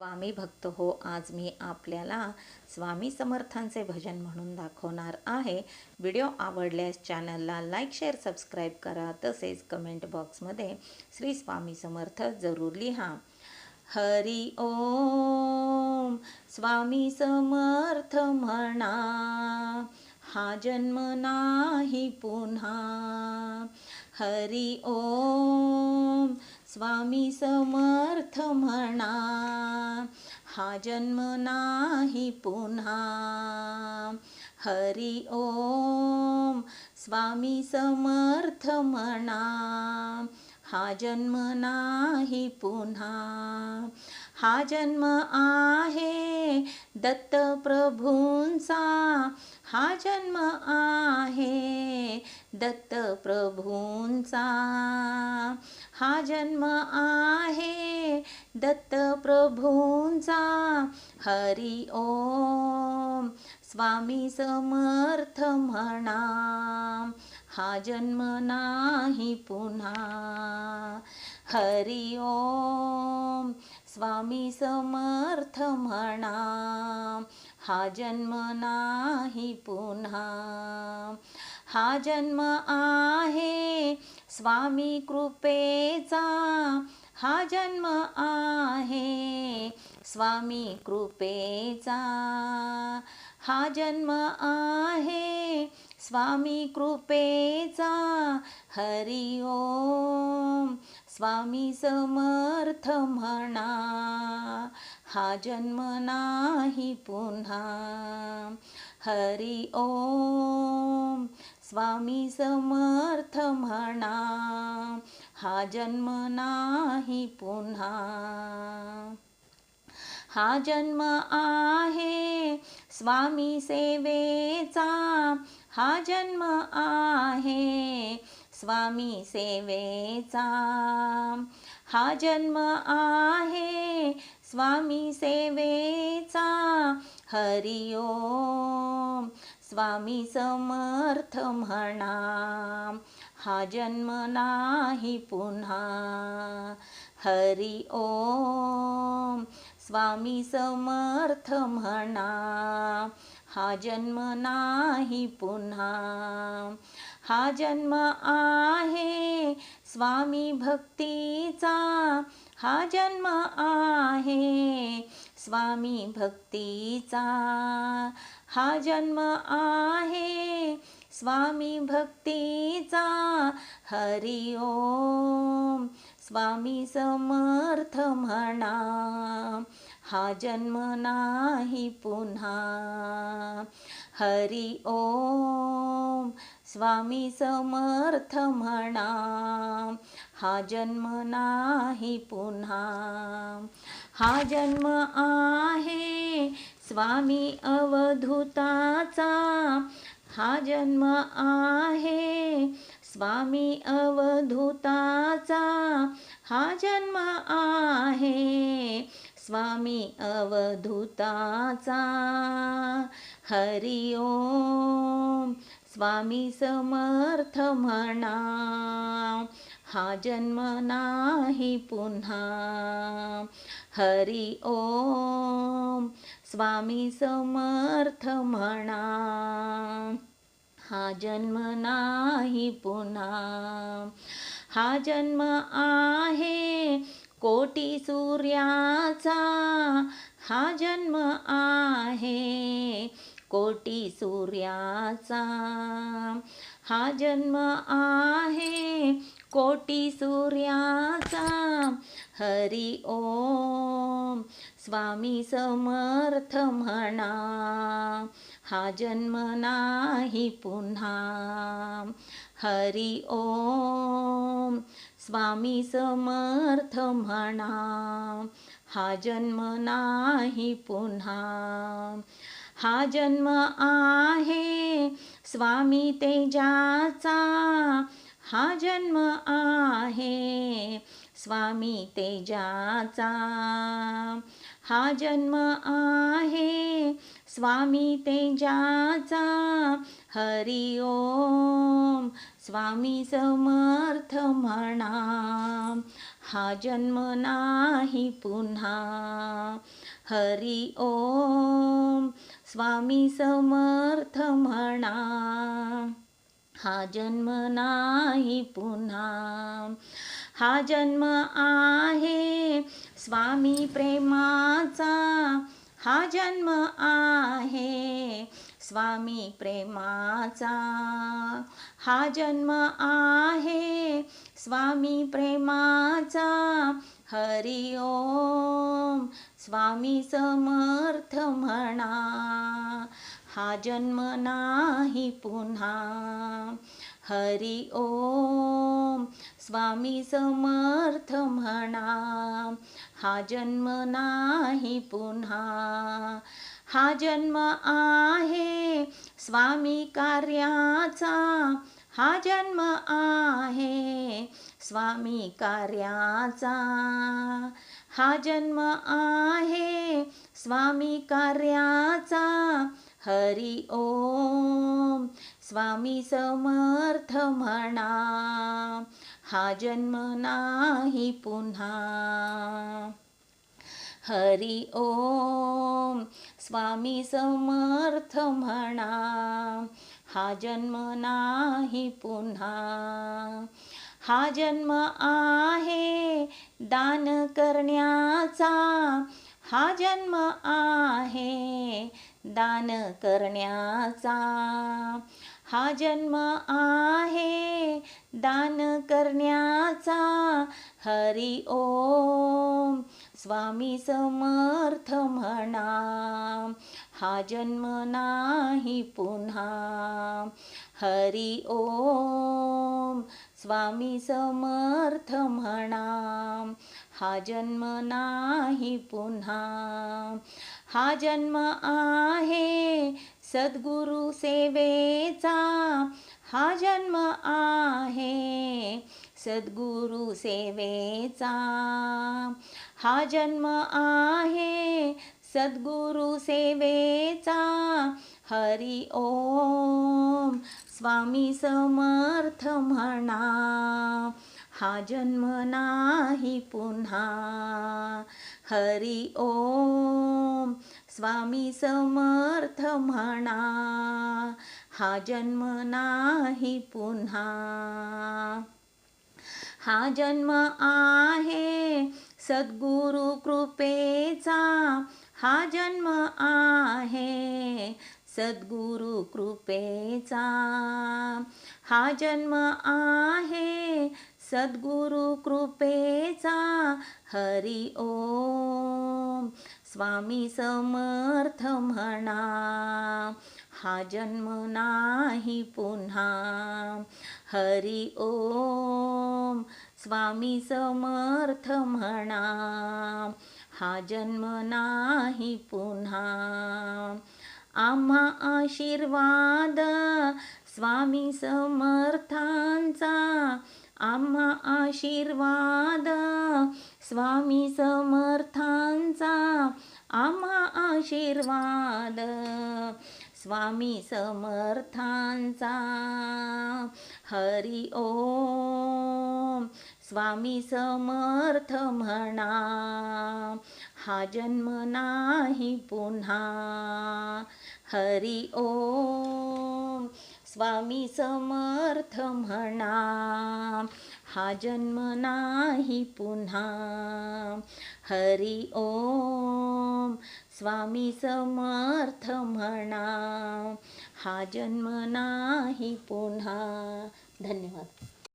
स्वामी भक्त हो आज मी आपल्याला स्वामी समर्थांचे भजन म्हणून दाखवणार आहे. व्हिडिओ आवडल्यास चॅनलला लाईक शेअर सबस्क्राईब करा. तसेच कमेंट बॉक्समध्ये श्री स्वामी समर्थ जरूर लिहा. हरी ओम स्वामी समर्थ म्हणा हा जन्म नाही पुन्हा. हरी ओम स्वामी समर्थ म्हणा हा जन्म नाही पुन्हा. हरी ओम स्वामी समर्थ म्हणा हा जन्म नाही पुन्हा. हा जन्म आहे दत्त प्रभूंचा हा जन्म आहे दत्त प्रभूंचा हा जन्म आहे दत्त प्रभूंचा हरी ओम स्वामी समर्थ म्हणा. हा जन्म नाही पुन्हा. हरी ओम स्वामी समर्थ म्हणा. हा जन्म नाही पुन्हा. हा जन्म आहे. स्वामी कृपेचा हा जन्म आहे. स्वामी कृपेचा हा जन्म आहे. स्वामी कृपेचा हरी ओम. स्वामी समर्थ म्हणा हा जन्म नाही पुन्हा. हरी ओम. स्वामी समर्थ म्हणा हा जन्म नाही पुन्हा. हा जन्म आहे स्वामी सेवेचा हा जन्म आहे स्वामी सेवेचा. हा जन्म आहे स्वामी सेवेचा हरी ओम. स्वामी समर्थ म्हणा हा जन्म नाही पुन्हा. हरि ओम. स्वामी समर्थ म्हणा हा जन्म नाही पुन्हा. हा जन्म आहे स्वामी भक्तीचा हा जन्म आहे. स्वामी भक्तीचा. हा जन्म आहे. स्वामी भक्तीचा. हरी ओम. स्वामी समर्थ म्हणा. हा जन्म नाही पुन्हा. हरी ओम. स्वामी समर्थ म्हणा हा जन्म नाही पुन्हा. हा जन्म आहे स्वामी अवधूताचा हा जन्म आहे स्वामी अवधूताचा हा जन्म आहे स्वामी अवधूताचा. हरिओम स्वामी समर्थ म्हणा हा जन्म नाही पुन्हा. हरी ओम स्वामी समर्थ म्हणा हा जन्म नाही पुन्हा. हा जन्म आहे कोटी सूर्याचा हा जन्म आहे कोटी सूर्याचा. हा जन्म आहे कोटी सूर्याचा. हरी ओम स्वामी समर्थ म्हणा. हा जन्म नाही पुन्हा. हरी ओम स्वामी समर्थ म्हणा. हा जन्म नाही पुन्हा. हा जन्म आहे. स्वामी तेजाचा हा जन्म आहे. स्वामी तेजाचा हा जन्म आहे. स्वामी तेजाचा हरी ओम. स्वामी समर्थ म्हणा. हा जन्म नाही पुन्हा. हरी ओम. स्वामी समर्थ म्हणा हा जन्म नाही पुन्हा. हा जन्म आहे स्वामी प्रेमाचा हा जन्म आहे स्वामी प्रेमाचा. हा जन्म आहे स्वामी प्रेमाचा हरिओम स्वामी समर्थ म्हणा हा जन्म नाही पुन्हा. हरी ओम स्वामी समर्थ म्हणा हा जन्म नाही पुन्हा. हा जन्म आहे स्वामी कार्याचा हा जन्म आहे स्वामी कार्याचा. हा जन्म आहे स्वामी कार्याचा. हरी ओम स्वामी समर्थ म्हणा. हा जन्म नाही पुन्हा. हरी ओम स्वामी समर्थ म्हणा. हा जन्म नाही पुन्हा. हा जन्म आहे दान करण्याचा. हा जन्म आहे दान करण्याचा. हा जन्म आहे दान करण्याचा. हरी ओम स्वामी समर्थ म्हणा. हा जन्म नाही पुन्हा. हरी ओम स्वामी समर्थ म्हणा. हा जन्म नाही पुन्हा. हा जन्म आहे सद्गुरु सेवेचा. हा जन्म आहे सद्गुरु सेवेचा. हा जन्म आहे सद्गुरु सेवेचा. हरी ओम. स्वामी समर्थ म्हणा. हा जन्म नाही पुन्हा. हरी ओम. स्वामी समर्थ म्हणा. हा जन्म नाही पुन्हा. हा जन्म आहे सद्गुरु कृपेचा. हा जन्म आहे सद्गुरु कृपेचा. हा जन्म आहे सद्गुरु कृपेचा. हरि ओम. स्वामी समर्थ म्हणा. हा जन्म नाही पुन्हा. हरि ओम. स्वामी समर्थ म्हणा. हा जन्म नाही पुन्हा. आम्हा आशीर्वाद स्वामी समर्थांचा. आम्हा आशीर्वाद स्वामी समर्थांचा. आम्हा आशीर्वाद स्वामी समर्थांचा. हरि ओम. स्वामी समर्थ म्हणा हा जन्म नाही पुन्हा. हरी ओम स्वामी समर्थ म्हणा हा जन्म नाही पुन्हा. हरी ओम स्वामी समर्थ म्हणा हा जन्म नाही पुन्हा. धन्यवाद.